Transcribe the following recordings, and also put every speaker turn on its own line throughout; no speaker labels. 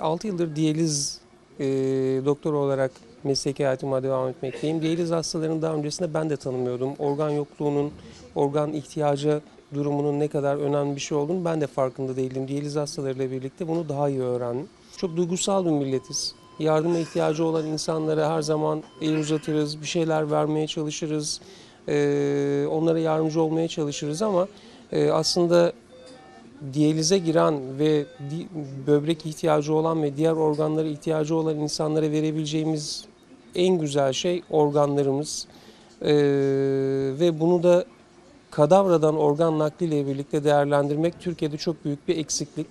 6 yıldır diyaliz e, doktor olarak mesleki hayatıma devam etmekteyim. Diyaliz hastalarını daha öncesinde ben de tanımıyordum. Organ yokluğunun, organ ihtiyacı durumunun ne kadar önemli bir şey olduğunu ben de farkında değildim. Diyaliz hastalarıyla birlikte bunu daha iyi öğrendim. Çok duygusal bir milletiz. Yardıma ihtiyacı olan insanlara her zaman el uzatırız, bir şeyler vermeye çalışırız. E, onlara yardımcı olmaya çalışırız ama e, aslında diyalize giren ve di- böbrek ihtiyacı olan ve diğer organlara ihtiyacı olan insanlara verebileceğimiz en güzel şey organlarımız. Ee, ve bunu da kadavradan organ nakliyle birlikte değerlendirmek Türkiye'de çok büyük bir eksiklik.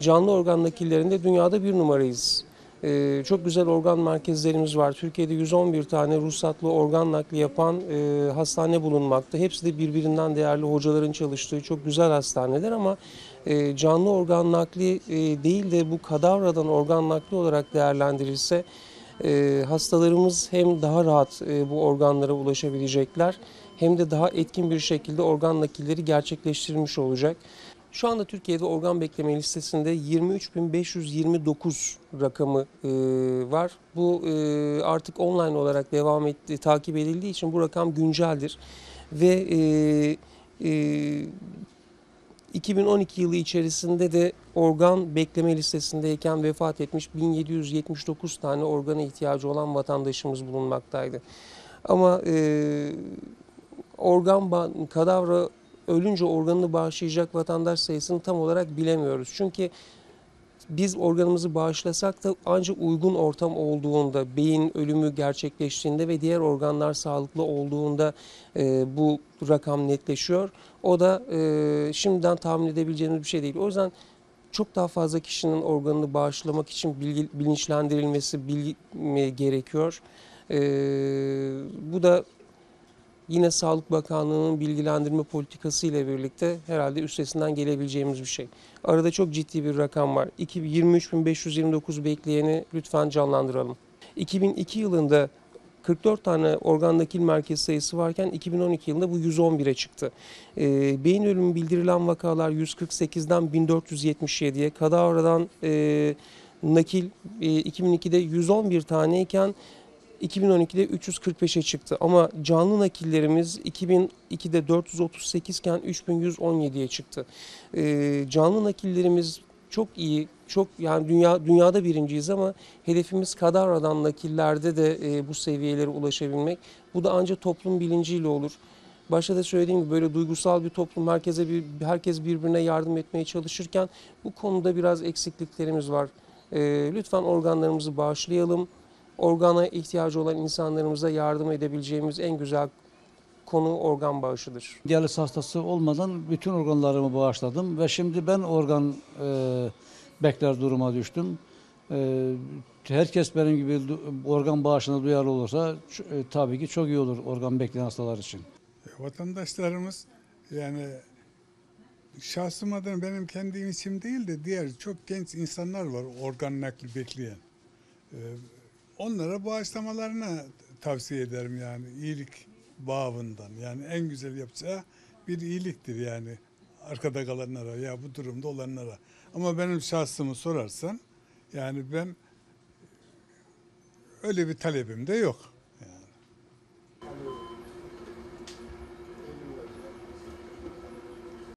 Canlı organ nakillerinde dünyada bir numarayız. Ee, çok güzel organ merkezlerimiz var. Türkiye'de 111 tane ruhsatlı organ nakli yapan e, hastane bulunmakta. Hepsi de birbirinden değerli hocaların çalıştığı çok güzel hastaneler ama e, canlı organ nakli e, değil de bu kadavradan organ nakli olarak değerlendirilse e, hastalarımız hem daha rahat e, bu organlara ulaşabilecekler hem de daha etkin bir şekilde organ nakilleri gerçekleştirilmiş olacak. Şu anda Türkiye'de organ bekleme listesinde 23.529 rakamı e, var. Bu e, artık online olarak devam etti, takip edildiği için bu rakam günceldir. Ve e, e, 2012 yılı içerisinde de organ bekleme listesindeyken vefat etmiş 1779 tane organa ihtiyacı olan vatandaşımız bulunmaktaydı. Ama e, organ kadavra ölünce organını bağışlayacak vatandaş sayısını tam olarak bilemiyoruz. Çünkü biz organımızı bağışlasak da ancak uygun ortam olduğunda, beyin ölümü gerçekleştiğinde ve diğer organlar sağlıklı olduğunda e, bu rakam netleşiyor. O da e, şimdiden tahmin edebileceğimiz bir şey değil. O yüzden çok daha fazla kişinin organını bağışlamak için bilgi, bilinçlendirilmesi bilgi, e, gerekiyor. E, bu da yine Sağlık Bakanlığı'nın bilgilendirme politikası ile birlikte herhalde üstesinden gelebileceğimiz bir şey. Arada çok ciddi bir rakam var. 2 23.529 bekleyeni lütfen canlandıralım. 2002 yılında 44 tane organ nakil merkez sayısı varken 2012 yılında bu 111'e çıktı. Ee, beyin ölümü bildirilen vakalar 148'den 1477'ye, kadavradan e, nakil e, 2002'de 111 taneyken 2012'de 345'e çıktı ama canlı nakillerimiz 2002'de 438 iken 3117'ye çıktı. Ee, canlı nakillerimiz çok iyi, çok yani dünya dünyada birinciyiz ama hedefimiz kadavradan nakillerde de e, bu seviyelere ulaşabilmek. Bu da ancak toplum bilinciyle olur. Başta da söylediğim gibi böyle duygusal bir toplum herkese bir herkes birbirine yardım etmeye çalışırken bu konuda biraz eksikliklerimiz var. Ee, lütfen organlarımızı bağışlayalım organa ihtiyacı olan insanlarımıza yardım edebileceğimiz en güzel konu organ bağışıdır.
Diyaliz hastası olmadan bütün organlarımı bağışladım ve şimdi ben organ e, bekler duruma düştüm. E, herkes benim gibi organ bağışına duyarlı olursa e, tabii ki çok iyi olur organ bekleyen hastalar için.
Vatandaşlarımız yani şahsım adına benim kendim için değil de diğer çok genç insanlar var organ nakli bekleyen. Ee, onlara bağışlamalarını tavsiye ederim yani iyilik bağımından. Yani en güzel yapacağı bir iyiliktir yani arkada kalanlara ya bu durumda olanlara. Ama benim şahsımı sorarsan yani ben öyle bir talebim de yok.